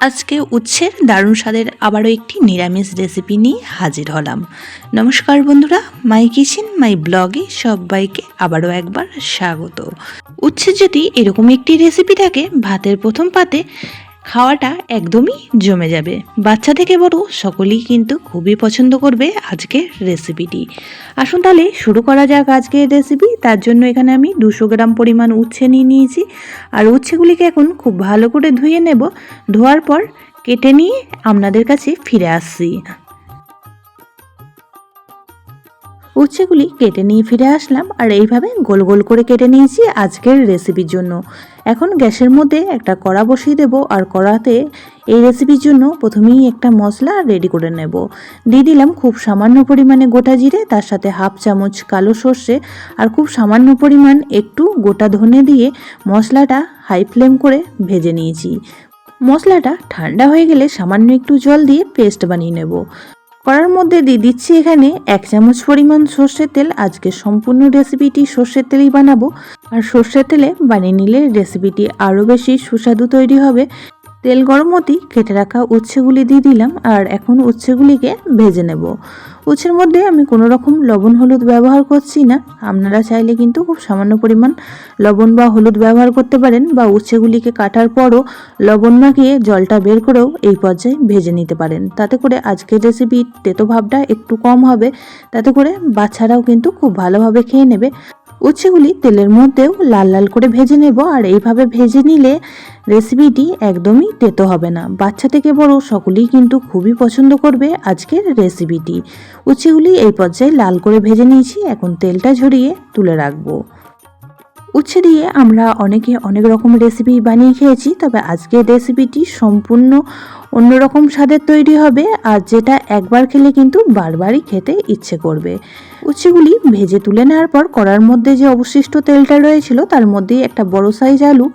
আজকে উচ্ছের দারুণ স্বাদের আবারও একটি নিরামিষ রেসিপি নিয়ে হাজির হলাম। নমস্কার বন্ধুরা মাই কিচেন মাই ব্লগে সবাইকে আবারও একবার স্বাগত। উচ্ছে যদি এরকম একটি রেসিপি থাকে, ভাতের প্রথম পাতে খাওয়াটা একদমই জমে যাবে। বাচ্চা থেকে বড় সকলেই কিন্তু খুবই পছন্দ করবে আজকের রেসিপিটি। আসুন তাহলে শুরু করা যাক আজকের রেসিপি। তার জন্য এখানে আমি দুশো গ্রাম পরিমাণ উচ্ছে নিয়ে নিয়েছি। আর উচ্ছেগুলিকে এখন খুব ভালো করে ধুয়ে নেব। ধোয়ার পর কেটে নিয়ে আপনাদের কাছে ফিরে আসছি। উচ্ছেগুলি কেটে নিয়ে ফিরে আসলাম। আর এইভাবে গোল গোল করে কেটে নিয়েছি আজকের রেসিপির জন্য। এখন গ্যাসের মধ্যে একটা কড়া বসিয়ে দেবো আর কড়াতে এই রেসিপির জন্য প্রথমেই একটা মশলা রেডি করে নেব। দিয়ে দিলাম খুব সামান্য পরিমাণে গোটা জিরে, তার সাথে হাফ চামচ কালো সর্ষে আর খুব সামান্য পরিমাণ একটু গোটা ধনে দিয়ে মশলাটা হাই ফ্লেম করে ভেজে নিয়েছি। মশলাটা ঠান্ডা হয়ে গেলে সামান্য একটু জল দিয়ে পেস্ট বানিয়ে নেব। কড়ার মধ্যে দিয়ে দিচ্ছি এখানে এক চামচ পরিমাণ সর্ষের তেল। আজকে সম্পূর্ণ রেসিপিটি সর্ষের তেলেই বানাবো। আর সর্ষের তেলে বানিয়ে নিলে রেসিপিটি আরও বেশি সুস্বাদু তৈরি হবে। তেল গরম হতেই কেটে রাখা উচ্ছেগুলি দিয়ে দিলাম আর এখন উচ্ছেগুলিকে ভেজে নেব। উচ্ছের মধ্যে আমি কোনো রকম লবণ, হলুদ ব্যবহার করছি না। আপনারা চাইলে কিন্তু খুব সামান্য পরিমাণ লবণ বা হলুদ ব্যবহার করতে পারেন বা উচ্ছেগুলিকে কাটার পরও লবণ মাখিয়ে জলটা বের করেও এই পর্যায়ে ভেজে নিতে পারেন। তাতে করে আজকের রেসিপির তেতো ভাবটা একটু কম হবে। তাতে করে বাচ্চারাও কিন্তু খুব ভালোভাবে খেয়ে নেবে। উচ্ছেগুলি তেলের মধ্যেও লাল লাল করে ভেজে নেব, আর এইভাবে ভেজে নিলে রেসিপিটি একদমই তেতো হবে না। বাচ্চা থেকে বড় সকলেই কিন্তু খুবই পছন্দ করবে আজকের রেসিপিটি উচ্ছেগুলি এই পর্যায়ে লাল করে ভেজে নিয়েছি, এখন তেলটা ঝরিয়ে তুলে রাখব। উচ্ছে দিয়ে আমরা অনেকে অনেক রকম রেসিপি বানিয়ে খেয়েছি, তবে আজকের রেসিপিটি সম্পূর্ণ অন্যরকম স্বাদের তৈরি হবে আর যেটা একবার খেলে কিন্তু বারবারই খেতে ইচ্ছে করবে। উচ্ছেগুলি ভেজে তুলে নেওয়ার পর কড়ার মধ্যে যে অবশিষ্ট তেলটা রয়েছিল তার মধ্যেই একটা বড় সাইজ আলু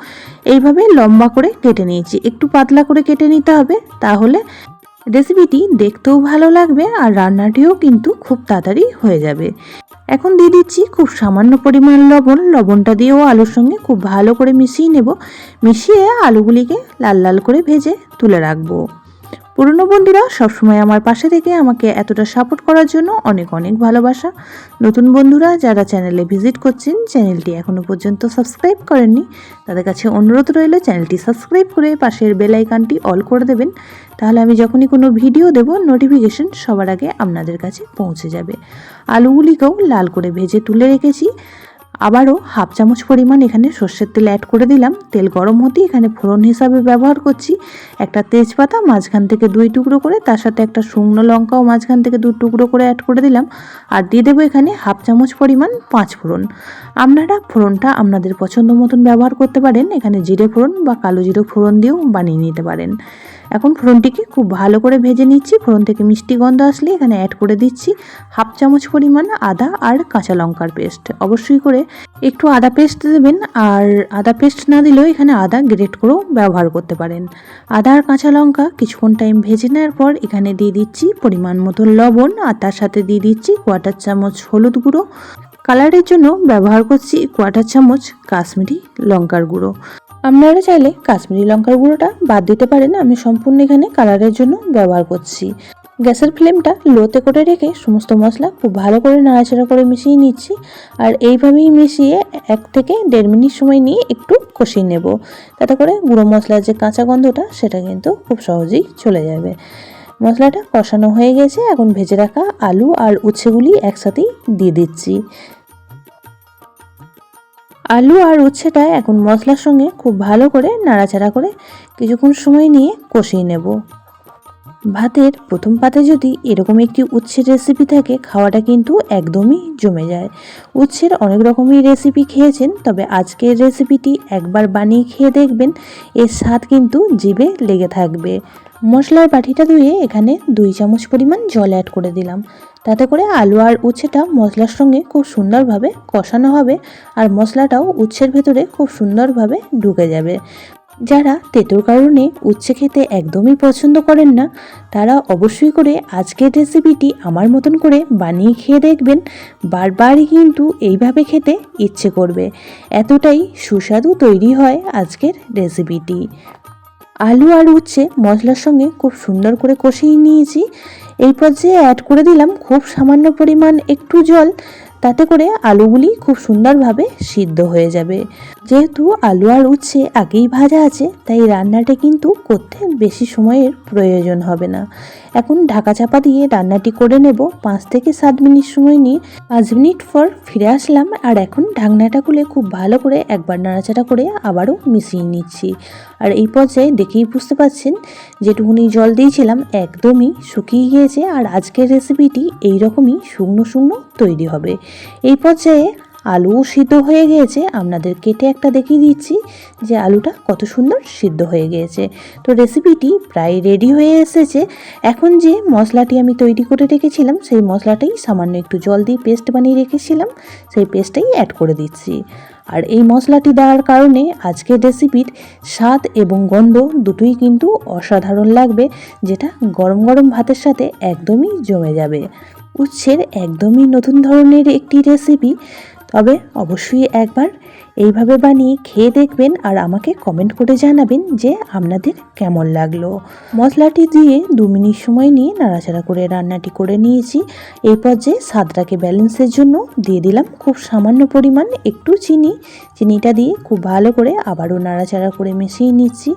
এইভাবে লম্বা করে কেটে নিয়েছি। একটু পাতলা করে কেটে নিতে হবে, তাহলে রেসিপিটি দেখতেও ভালো লাগবে আর রান্নাটিও কিন্তু খুব তাড়াতাড়ি হয়ে যাবে। এখন দিয়ে দিচ্ছি খুব সামান্য পরিমাণ লবণ। লবণটা দিয়েও আলুর সঙ্গে খুব ভালো করে মিশিয়ে নেব। মিশিয়ে আলুগুলিকে লাল লাল করে ভেজে তুলে রাখব। পুরনো বন্ধুরা, সবসময় আমার পাশে থেকে আমাকে এতটা সাপোর্ট করার জন্য অনেক অনেক ভালোবাসা। নতুন বন্ধুরা যারা চ্যানেলে ভিজিট করছেন চ্যানেলটি এখনও পর্যন্ত সাবস্ক্রাইব করেননি, তাদের কাছে অনুরোধ রইল চ্যানেলটি সাবস্ক্রাইব করে পাশের বেল আইকনটি অল করে দেবেন। তাহলে আমি যখনই কোনো ভিডিও দেব নোটিফিকেশন সবার আগে আপনাদের কাছে পৌঁছে যাবে। আলুগুলিকেও লাল করে ভেজে তুলে রেখেছি। আবারও হাফ চামচ পরিমাণ এখানে সর্ষের তেল অ্যাড করে দিলাম। তেল গরম হতেই এখানে ফোড়ন হিসাবে ব্যবহার করছি। একটা তেজপাতা মাঝখান থেকে দুই টুকরো করে, তার সাথে একটা শুকনো লঙ্কাও মাঝখান থেকে দু টুকরো করে অ্যাড করে দিলাম। আর দিয়ে দেবো এখানে হাফ চামচ পরিমাণ পাঁচ ফোড়ন। আপনারা ফোড়নটা আপনাদের পছন্দ মতন ব্যবহার করতে পারেন। এখানে জিরে ফোড়ন বা কালো জিরে ফোড়ন দিয়েও বানিয়ে নিতে পারেন। এখন ফোড়নটিকে খুব ভালো করে ভেজে নিচ্ছি। ফোড়ন থেকে মিষ্টি গন্ধ আসলে এখানে অ্যাড করে দিচ্ছি হাফ চামচ পরিমাণ আদা আর কাঁচা লঙ্কার পেস্ট। অবশ্যই করে একটু আদা পেস্ট দেবেন আর আদা পেস্ট না দিলেও এখানে আদা গ্রেট করেও ব্যবহার করতে পারেন। আদা আর কাঁচা লঙ্কা কিছুক্ষণ টাইম ভেজে নেওয়ার পর এখানে দিয়ে দিচ্ছি পরিমাণ মতো লবণ আর তার সাথে দিয়ে দিচ্ছি কোয়াটার চামচ হলুদ গুঁড়ো। কালারের জন্য ব্যবহার করছি কোয়াটার চামচ কাশ্মীরি লঙ্কার গুঁড়ো। আপনারা চাইলে কাশ্মীরি লঙ্কার গুঁড়োটা বাদ দিতে পারেন। আমি সম্পূর্ণ এখানে কালারের জন্য ব্যবহার করছি। গ্যাসের ফ্লেমটা লোতে করে রেখে সমস্ত মশলা খুব ভালো করে নাড়াচাড়া করে মিশিয়ে নিচ্ছি। আর এইভাবেই মিশিয়ে এক থেকে দেড় মিনিট সময় নিয়ে একটু কষিয়ে নেব। তাতে করে গুঁড়ো মশলার যে কাঁচা গন্ধটা, সেটা কিন্তু খুব সহজেই চলে যাবে। মশলাটা কষানো হয়ে গেছে। এখন ভেজে রাখা আলু আর উচ্ছেগুলি একসাথেই দিয়ে দিচ্ছি। আলু আর উচ্ছেটা এখন মশলার সঙ্গে খুব ভালো করে নাড়াচাড়া করে কিছুক্ষণ সময় নিয়ে কষিয়ে নেব। ভাতের প্রথম পাতে যদি এরকম একটি উচ্ছের রেসিপি থাকে, খাওয়াটা কিন্তু একদমই জমে যায়। উচ্ছের অনেক রকমই রেসিপি খেয়েছেন, তবে আজকের রেসিপিটি একবার বানিয়ে খেয়ে দেখবেন, এর স্বাদ কিন্তু জিভে লেগে থাকবে। মশলার বাটিটা ধুয়ে এখানে দুই চামচ পরিমাণ জল অ্যাড করে দিলাম। তাতে করে আলু আর উচ্ছেটা মশলার সঙ্গে খুব সুন্দরভাবে কষানো হবে আর মশলাটাও উচ্ছের ভেতরে খুব সুন্দরভাবে ঢুকে যাবে। যারা তেঁতুর কারণে উচ্ছে খেতে একদমই পছন্দ করেন না, তারা অবশ্যই করে আজকের রেসিপিটি আমার মতন করে বানিয়ে খেয়ে দেখবেন। বারবারই কিন্তু এইভাবে খেতে ইচ্ছে করবে। এতটাই সুস্বাদু তৈরি হয় আজকের রেসিপিটি আলু আর উচ্ছে মশলার সঙ্গে খুব সুন্দর করে কষিয়ে নিয়েছি। এই পর্যায়ে অ্যাড করে দিলাম খুব সামান্য পরিমাণ একটু জল। তাতে করে আলুগুলি খুব সুন্দরভাবে সিদ্ধ হয়ে যাবে। যেহেতু আলু আর উচ্ছে আগেই ভাজা আছে, তাই রান্নাটা কিন্তু করতে বেশি সময়ের প্রয়োজন হবে না। এখন ঢাকা চাপা দিয়ে রান্নাটি করে নেব। পাঁচ থেকে সাত মিনিট সময় নিয়ে পাঁচ মিনিট পর ফিরে আসলাম আর এখন ঢাকনাটা খুলে খুব ভালো করে একবার নাড়াচাড়া করে আবারও মিশিয়ে নিচ্ছি। আর এই পর্যায়ে দেখেই বুঝতে পারছেন যেটুকুনি জল দিয়েছিলাম একদমই শুকিয়ে গিয়েছে আর আজকের রেসিপিটি এই রকমই শুকনো শুকনো তৈরি হবে। এই পর্যায়ে আলুও সিদ্ধ হয়ে গিয়েছে। আপনাদের কেটে একটা দেখিয়ে দিচ্ছি যে আলুটা কত সুন্দর সিদ্ধ হয়ে গিয়েছে। তো রেসিপিটি প্রায় রেডি হয়ে এসেছে। এখন যে মশলাটি আমি তৈরি করে রেখেছিলাম, সেই মশলাটাই সামান্য একটু জল দিয়ে পেস্ট বানিয়ে রেখেছিলাম। সেই পেস্টটাই অ্যাড করে দিচ্ছি। আর এই মশলাটি দেওয়ার কারণে আজকের রেসিপির স্বাদ এবং গন্ধ দুটোই কিন্তু অসাধারণ লাগবে, যেটা গরম গরম ভাতের সাথে একদমই জমে যাবে। উচ্ছের একদমই নতুন ধরনের একটি রেসিপি তবে অবশ্যই একবার এইভাবে বানিয়ে খেয়ে দেখবেন আর আমাকে কমেন্ট করে জানাবেন যে আপনাদের কেমন লাগল। মশলাটি দিয়ে দু মিনিট সময় নিয়ে নাড়াচাড়া করে রান্নাটি করে নিয়েছি। এই পর্যায়ে স্বাদটাকে ব্যালেন্সের জন্য দিয়ে দিলাম খুব সামান্য পরিমাণ একটু চিনি। চিনিটা দিয়ে খুব ভালো করে আবারও নাড়াচাড়া করে মিশিয়ে নিচ্ছি।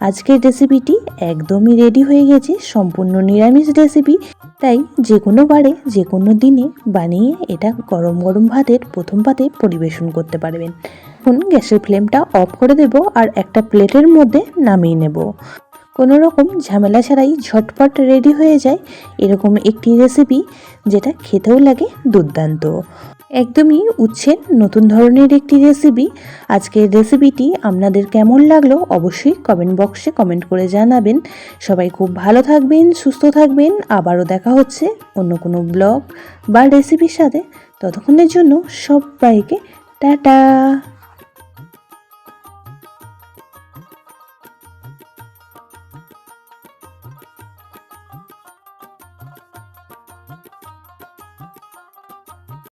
আজকের রেসিপিটি একদমই রেডি হয়ে গেছে, সম্পূর্ণ নিরামিষ রেসিপি তাই যে কোনো বারে যে কোনো দিনে বানিয়ে এটা গরম গরম ভাতের প্রথম পাতে পরিবেশন করতে পারবেন। এখন গ্যাসের ফ্লেমটা অফ করে দেব আর একটা প্লেটের মধ্যে নামিয়ে নেব। কোনো রকম ঝামেলা ছাড়াই ঝটপট রেডি হয়ে যায় এরকম একটি রেসিপি যেটা খেতেও লাগে দুর্দান্ত। একদমই উচ্ছের নতুন ধরনের একটি রেসিপি আজকের রেসিপিটি আপনাদের কেমন লাগল অবশ্যই কমেন্ট বক্সে কমেন্ট করে জানাবেন। সবাই খুব ভালো থাকবেন, সুস্থ থাকবেন। আবারও দেখা হচ্ছে অন্য কোনো ব্লগ বা রেসিপির সাথে। ততক্ষণের জন্য সবাইকে টাটা।